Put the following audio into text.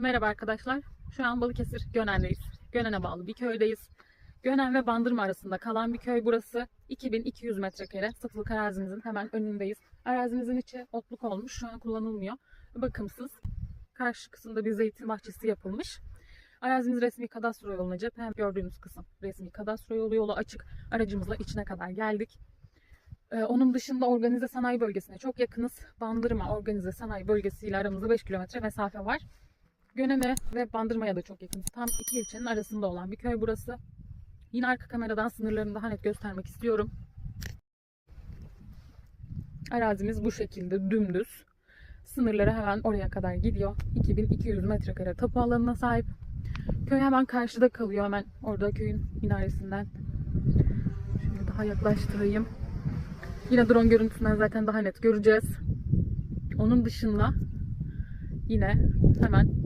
Merhaba arkadaşlar. Şu an Balıkesir Gönen'deyiz. Gönen'e bağlı bir köydeyiz. Gönen ve Bandırma arasında kalan bir köy burası. 2200 metrekare satılık arazimizin hemen önündeyiz. Arazimizin içi otluk olmuş. Şu an kullanılmıyor. Bakımsız. Karşı kısımda bir zeytin bahçesi yapılmış. Arazimiz resmi kadastro yoluna cephe. Hem gördüğünüz kısım resmi kadastro yolu. Yolu açık. Aracımızla içine kadar geldik. Ee, onun dışında organize sanayi bölgesine çok yakınız. Bandırma organize sanayi bölgesiyle aramızda 5 kilometre mesafe var. Gönen'e ve Bandırma'ya da çok yakın. Tam iki ilçenin arasında olan bir köy burası. Yine arka kameradan sınırlarını daha net göstermek istiyorum. Arazimiz bu şekilde dümdüz. Sınırları hemen oraya kadar gidiyor. 2200 metrekare tapu alanına sahip. Köy hemen karşıda kalıyor. Hemen orada köyün minaresinden. Şöyle daha yaklaştırayım. Yine drone görüntüsünden zaten daha net göreceğiz. Onun dışında yine hemen